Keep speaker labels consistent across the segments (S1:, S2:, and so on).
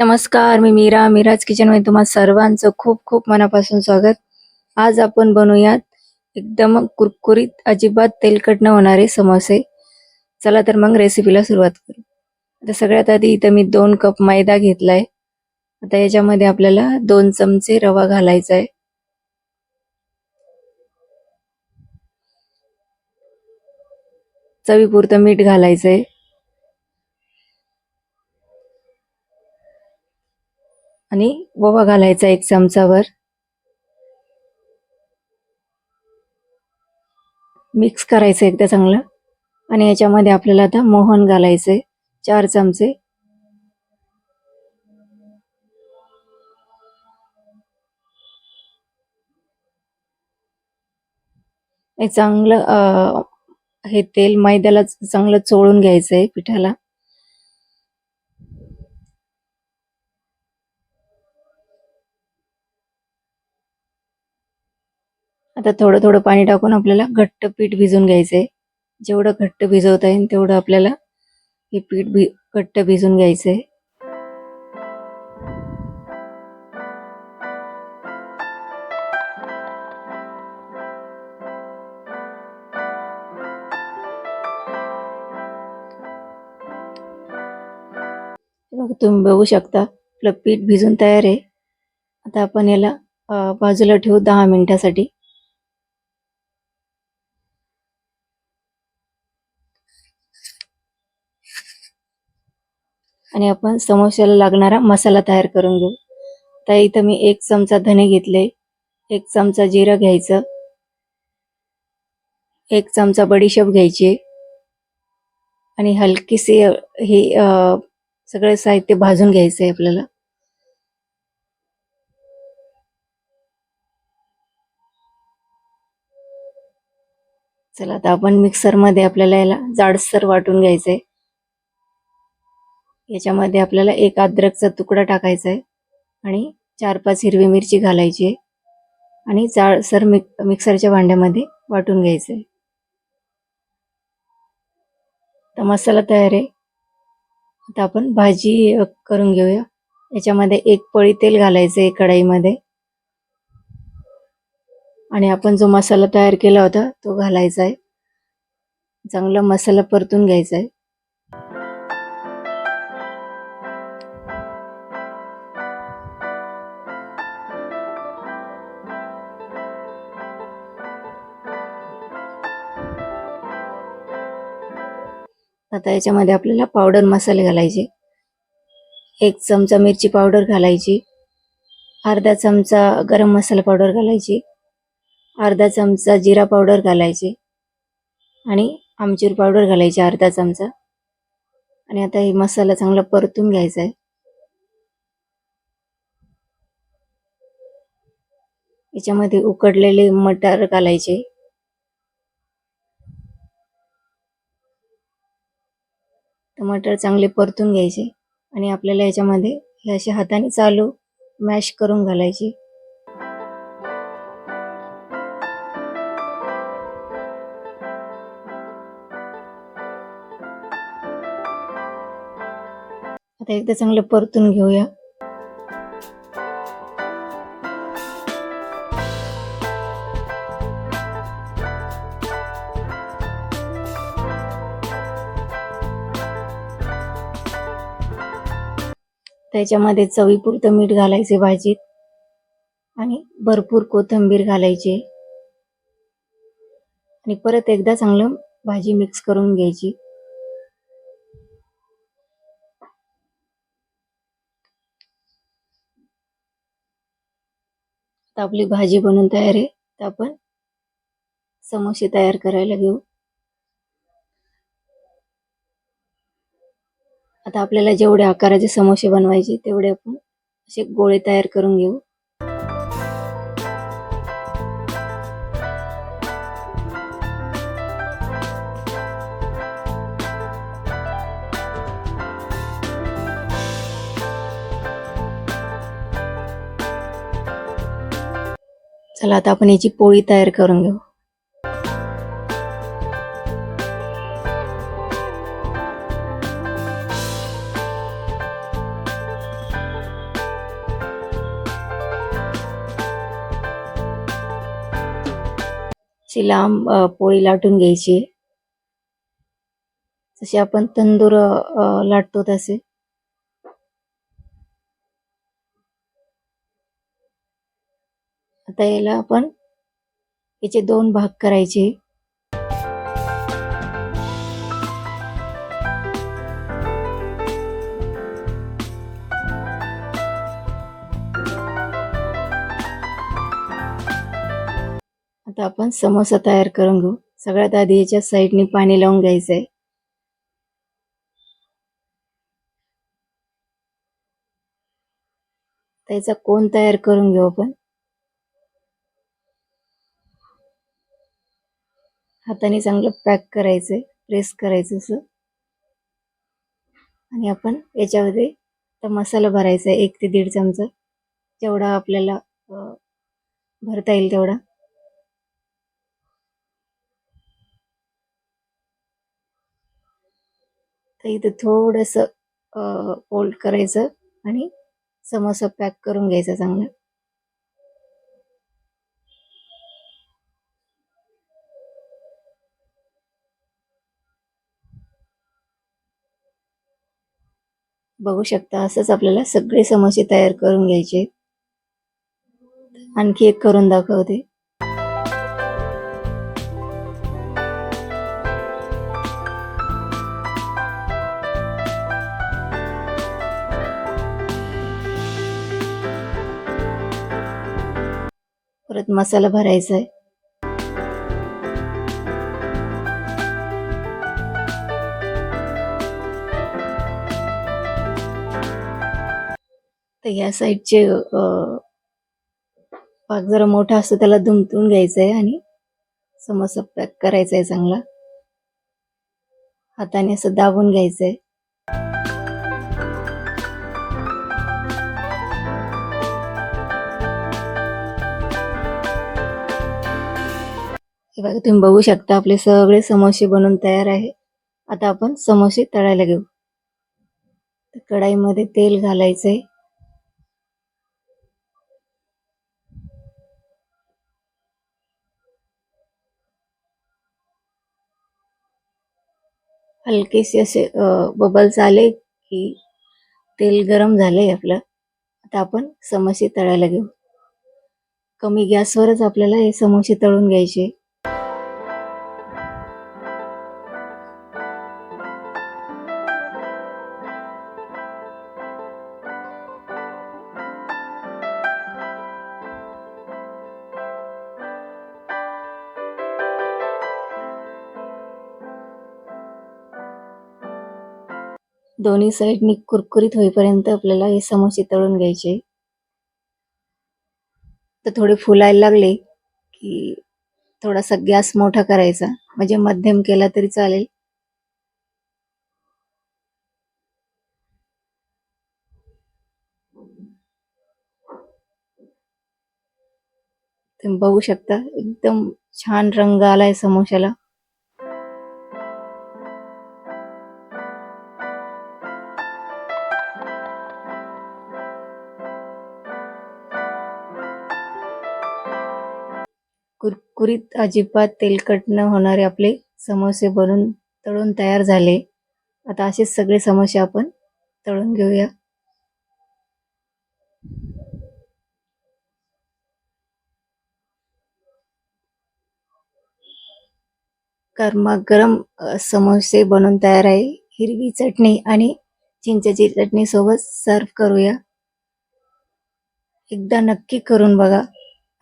S1: नमस्कार मी मीरा. मीराज किचनमध्ये तुम्हा सर्वांचं खूप खूप मनापासून स्वागत. आज आपण बनवूयात एकदम कुरकुरीत अजिबात तेलकट न होणारे समोसे. चला तर मग रेसिपीला सुरुवात करू. आता सगळ्यात आधी इथं मी दोन कप मैदा घेतलाय. आता याच्यामध्ये आपल्याला दोन चमचे रवा घालायचा आहे चवीपुरतं मीठ घालायचंय. आणि गोवा घालायचा एक चमचावर. मिक्स करायचं एकदा चांगलं. आणि याच्यामध्ये आपल्याला आता मोहन घालायचंय चार चमचे. हे चांगलं हे तेल मैद्याला चांगलं चोळून घ्यायचंय पिठाला. आता थोडं थोडं पाणी टाकून आपल्याला घट्ट पीठ भिजून घ्यायचंय. जेवढं घट्ट भिजवता येईल तेवढं आपल्याला हे पीठ भि घट्ट भिजून घ्यायचंय. तुम्ही बघू शकता आपलं पीठ भिजून तयार आहे. आता आपण याला बाजूला ठेवू दहा मिनिटासाठी. आणि आपण समोश्याला लागणारा मसाला तयार करून घेऊ. तर इथं मी एक चमचा धने घेतले एक चमचा जिरं घ्यायचं एक चमचा बडीशेप घ्यायची आणि हलकीसे हे अ, सगळं साहित्य भाजून घ्यायचं आहे आपल्याला. चला आता आपण मिक्सरमध्ये आपल्याला याला जाडसर वाटून घ्यायचंय. याच्यामध्ये आपल्याला एक अद्रकचा तुकडा टाकायचा आहे आणि चार पाच हिरवी मिरची घालायची आहे. आणि जाडसर मिक मिक्सरच्या भांड्यामध्ये वाटून घ्यायचं आहे तर मसाला तयार आहे. आता आपण भाजी करून घेऊया. याच्यामध्ये एक पळी तेल घालायचं आहे कढाईमध्ये. आणि आपण जो मसाला तयार केला होता तो घालायचा आहे चांगला मसाला परतून घ्यायचा आहे आता याच्यामध्ये आपल्याला पावडर मसाले घालायचे. एक चमचा मिरची पावडर घालायची. अर्धा चमचा गरम मसाला पावडर घालायची. अर्धा चमचा जिरा पावडर घालायची. आणि आमचूर पावडर घालायची अर्धा चमचा. आणि आता हे मसाला चांगला परतून घ्यायचा आहे. याच्यामध्ये उकडलेले मटार घालायचे. टमाटर चांगले परतून घ्यायचे आणि आपल्याला याच्यामध्ये हे असे हाताने चालू मॅश करून घालायची. आता एकदा चांगलं परतून घेऊया. त्याच्यामध्ये चवीपुरतं मीठ घालायचे भाजीत. आणि भरपूर कोथिंबीर घालायची. आणि परत एकदा चांगलं भाजी मिक्स करून घ्यायची. आपली भाजी बनून तयार आहे. तर आपण समोसे तयार करायला घेऊ. आता आपल्याला जेवढे आकाराचे समोसे बनवायचे तेवढे आपण असे गोळे तयार करून घेऊ. चला आता आपण याची पोळी तयार करून घेऊ. अशी लांब पोळी लाटून घ्यायची आहे. जशी आपण तंदूर लाटतो तसे आता याला आपण याचे दोन भाग करायचे आता आपण समोसा तयार करून घेऊ. सगळ्यात आधी याच्या साईडने पाणी लावून घ्यायचंय. त्याचा कोण तयार करून घेऊ आपण. हाताने चांगलं पॅक करायचंय प्रेस करायचं असं. आणि आपण याच्यामध्ये तर मसाला भरायचा आहे एक ते दीड चमचा. जेवढा आपल्याला भरता येईल तेवढा. तर इथं थोडस फोल्ड करायचं आणि समोसा पॅक करून घ्यायचा चांगला. बघू शकता असंच आपल्याला सगळे समोसे तयार करून घ्यायचे. आणखी एक करून दाखवते. परत मसाला भरायचा आहे तर या साईडचे पाक जरा मोठा असतो त्याला धुमतून घ्यायचा आहे आणि समोसा पॅक करायचा आहे चांगला. हाताने असं दाबून घ्यायचं आहे हे बघा तुम्ही बघू शकता आपले सगळे समोसे बनून तयार आहे. आता आपण समोसे तळायला घेऊ. कढाईमध्ये तेल घालायचंय. हलकेसे असे बबल्स आले की तेल गरम झालंय आपलं. आता आपण समोसे तळायला घेऊ. कमी गॅसवरच आपल्याला हे समोसे तळून घ्यायचे. दोन्ही साईडनी कुरकुरीत होईपर्यंत आपल्याला हे समोसे तळून घ्यायचे. तर थोडे फुलायला लागले की थोडासा गॅस मोठा करायचा. म्हणजे मध्यम केला तरी चालेल. तुम्ही बघू शकता एकदम छान रंग आलाय समोशाला. कुरकुरीत अजिबात तेलकट न होणारे आपले समोसे बनून तळून तयार झाले. आता असेच सगळे समोसे आपण तळून घेऊया. गरम समोसे बनून तयार आहे. हिरवी चटणी आणि चिंचेची चटणी सोबत सर्व करूया. एकदा नक्की करून बघा.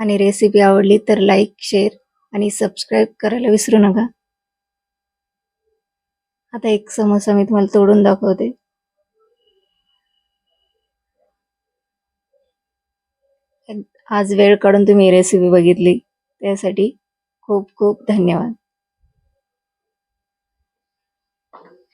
S1: आणि रेसिपी आवडली तर लाईक शेअर आणि सबस्क्राईब करायला विसरू नका. आता एक समोसा मी तुम्हाला तोडून दाखवते. आज वेळ काढून तुम्ही रेसिपी बघितली. त्यासाठी खूप खूप धन्यवाद.